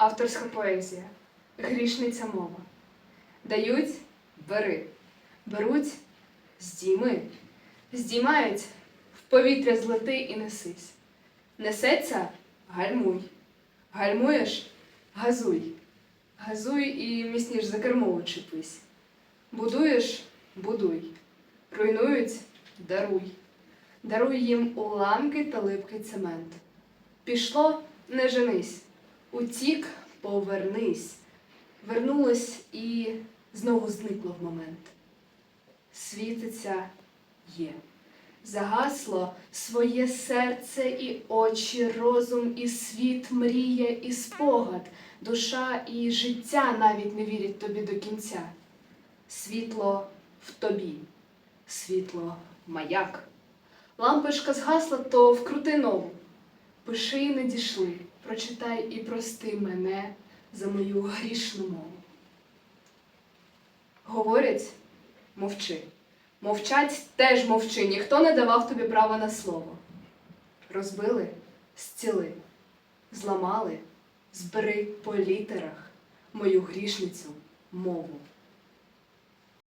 авторська поезія, грішниця мова. Дають бери, беруть здійми, здіймають в повітря злети і несись. Несеться гальмуй, гальмуєш газуй, газуй і міцніш за кермо учепись. Будуєш будуй, руйнують даруй. Даруй їм уламки та липкий цемент. Пішло, не женись, утік, повернись. Вернулось і знову зникло в момент. Світиться є. Загасло своє серце і очі, розум і світ, мрія і спогад, душа і життя навіть не вірять тобі до кінця. Світло в тобі, світло маяк. Лампочка згасла, то вкрути нову. Пиши і не дійшли, прочитай і прости мене за мою грішну мову. Говорять, мовчи. Мовчать теж мовчи, ніхто не давав тобі права на слово. Розбили, зціли, зламали, збери по літерах мою грішницю мову.